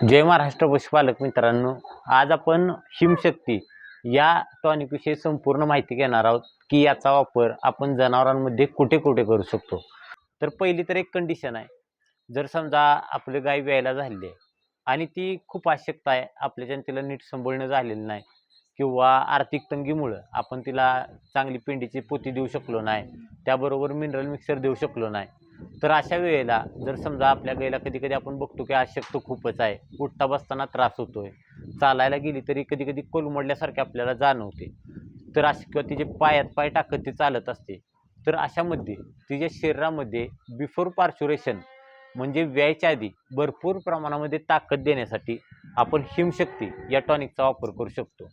जय महाराष्ट्र पशुपालक मित्रांनो आज आपण हिमशक्ती या टॉनिकविषयी संपूर्ण माहिती घेणार आहोत की याचा वापर आपण जनावरांमध्ये कुठे कुठे करू शकतो. तर पहिली तर एक कंडिशन आहे. जर समजा आपली गाय व्यायला झालेली आहे आणि ती खूप आवश्यकता आहे आपल्याच्यानं तिला नीट सांभाळणं झालेलं नाही किंवा आर्थिक तंगीमुळं आपण तिला चांगली पेंडीची पोती देऊ शकलो नाही त्याबरोबर मिनरल मिक्सर देऊ शकलो नाही. तर अशा वेळेला जर समजा आपल्या गाईला कधी कधी आपण बघतो की अशक्त खूपच आहे उठता बसताना त्रास होतोय चालायला गेली तरी कधी कधी कोलमडल्यासारखे आपल्याला जाणवते. तर अशी किंवा तिचे पायात पाय टाकत ती चालत असते. तर अशामध्ये तिच्या शरीरामध्ये बिफोर पार्च्युरेशन म्हणजे व्यायच्या आधी भरपूर प्रमाणामध्ये ताकद देण्यासाठी आपण हिमशक्ती या टॉनिकचा वापर करू शकतो.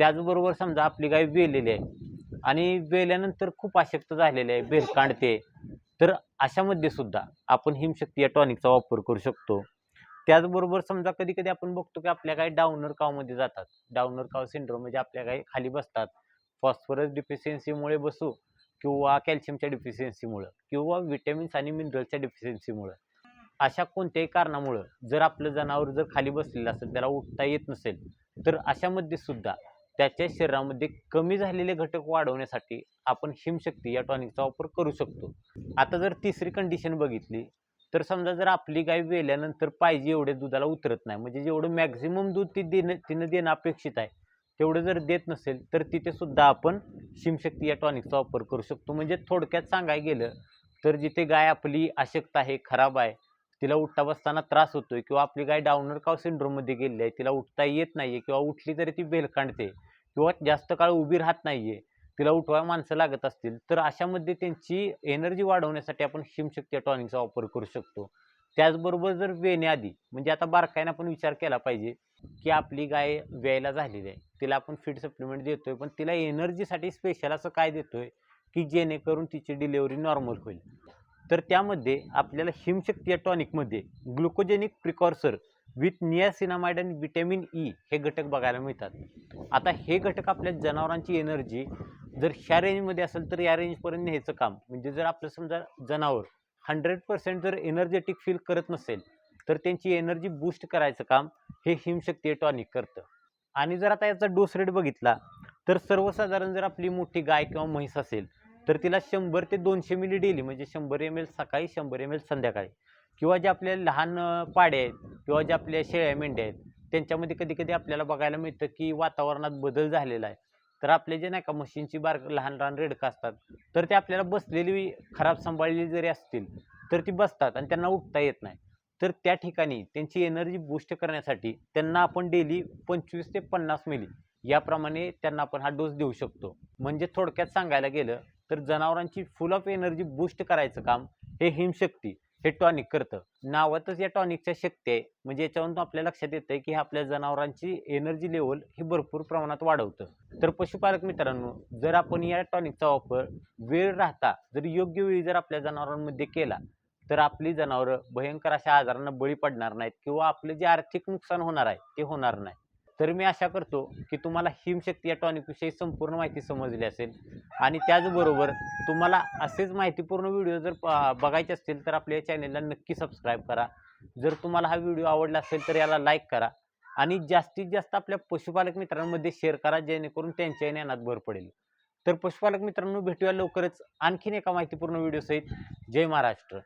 त्याचबरोबर समजा आपली गाय वेलेली आहे आणि वेल्यानंतर खूप अशक्त झालेली आहे बेर काढते तर अशामध्ये सुद्धा आपण हिमशक्ती या टॉनिकचा वापर करू शकतो. त्याचबरोबर समजा कधी कधी आपण बघतो की आपल्या काही डाऊनर कावमध्ये जातात. डाऊनर काव सिंड्रोम म्हणजे आपल्या काही खाली बसतात. फॉस्फरस डिफिशियन्सीमुळे बसू किंवा कॅल्शियमच्या डिफिशियन्सीमुळं किंवा विटॅमिन्स आणि मिनरलच्या डिफिशियन्सीमुळं अशा कोणत्याही कारणामुळं जर आपलं जनावर जर खाली बसलेलं असेल त्याला उठता येत नसेल तर अशामध्ये सुद्धा त्याच्या शरीरामध्ये कमी झालेले घटक वाढवण्यासाठी आपण हिमशक्ती या टॉनिकचा वापर करू शकतो. आता जर तिसरी कंडिशन बघितली तर समजा जर आपली गाय वेल्यानंतर पाहिजे एवढे दुधाला उतरत नाही म्हणजे जेवढं मॅक्झिमम दूध ती देणं तिनं देणं अपेक्षित आहे तेवढं जर देत नसेल तर तिथे सुद्धा आपण शिमशक्ती या टॉनिकचा वापर करू शकतो. म्हणजे थोडक्यात सांगायला गेलं तर जिथे गाय आपली अशक्त आहे खराब आहे तिला उठता बसताना त्रास होतोय किंवा आपली गाय डाऊनर काव सिंड्रोममध्ये गेली आहे तिला उठता येत नाही आहे किंवा उठली तरी ती बेलकांडते काढते किंवा जास्त काळ उभी राहत आहे तिला उठवाय माणसं लागत असतील तर अशामध्ये त्यांची एनर्जी वाढवण्यासाठी आपण शिमशक्ती या टॉनिकचा वापर करू शकतो. त्याचबरोबर जर वेण्याआधी म्हणजे आता बारकाईनं आपण विचार केला पाहिजे की आपली गाय व्यायला झालेली आहे तिला आपण फीड सप्लिमेंट देतोय पण तिला एनर्जीसाठी स्पेशल असं काय देतोय की जेणेकरून तिची डिलेवरी नॉर्मल होईल. तर त्यामध्ये आपल्याला हिमशक्ती या टॉनिकमध्ये ग्लुकोजेनिक प्रिकॉर्सर विथ नियासिनामाइड आणि विटॅमिन ई हे घटक बघायला मिळतात. आता हे घटक आपल्या जनावरांची एनर्जी जर ह्या रेंजमध्ये असेल तर या रेंजपर्यंत न्यायचं काम. म्हणजे जर आपलं समजा जनावर हंड्रेड पर्सेंट जर एनर्जेटिक फील करत नसेल तर त्यांची एनर्जी बूस्ट करायचं काम हे हिमशक्ती टॉनिक करतं. आणि जर आता याचा डोस रेट बघितला तर सर्वसाधारण जर आपली मोठी गाय किंवा म्हैस असेल तर तिला शंभर ते दोनशे मिली डेली म्हणजे शंभर एम एल सकाळी शंभर एम एल संध्याकाळी. किंवा जे आपले लहान पाडे आहेत किंवा जे आपल्या शेळ्या मेंढ्या आहेत त्यांच्यामध्ये कधी कधी आपल्याला बघायला मिळतं की वातावरणात बदल झालेला आहे. तर आपले जे नाही का मशीनची बार लहान लहान रेडकं असतात तर ते आपल्याला बसलेली खराब सांभाळलेली जरी असतील तर ती बसतात आणि त्यांना उठता येत नाही. तर त्या ठिकाणी त्यांची एनर्जी बूस्ट करण्यासाठी त्यांना आपण डेली पंचवीस ते पन्नास मिली याप्रमाणे त्यांना आपण हा डोस देऊ शकतो. म्हणजे थोडक्यात सांगायला गेलं तर जनावरांची फुल ऑफ एनर्जी बूस्ट करायचं काम हे हिमशक्ती. हे टॉनिक करतं. नावातच या टॉनिकच्या शक्ती आहे. म्हणजे याच्यावरून आपल्या लक्षात येतं की हे आपल्या जनावरांची एनर्जी लेवल ही भरपूर प्रमाणात वाढवतं. तर पशुपालक मित्रांनो जर आपण या टॉनिकचा वापर वेळ राहता जर योग्य वेळी जर आपल्या जनावरांमध्ये केला तर आपली जनावरं भयंकर अशा आजारांना बळी पडणार नाहीत किंवा आपलं जे आर्थिक नुकसान होणार आहे ते होणार नाही. तर मी आशा करतो की तुम्हाला हिमशक्ती या टॉनिकविषयी संपूर्ण माहिती समजली असेल. आणि त्याचबरोबर तुम्हाला असेच माहितीपूर्ण व्हिडिओ जर बघायचे असतील तर आपल्या चॅनेलला नक्की सबस्क्राईब करा. जर तुम्हाला हा व्हिडिओ आवडला असेल तर याला लाईक करा. आणि जास्तीत जास्त आपल्या पशुपालक मित्रांमध्ये शेअर करा जेणेकरून त्यांच्या ज्ञानात भर पडेल. तर पशुपालक मित्रांनो भेटूया लवकरच आणखीन एका माहितीपूर्ण व्हिडिओसहित जय महाराष्ट्र.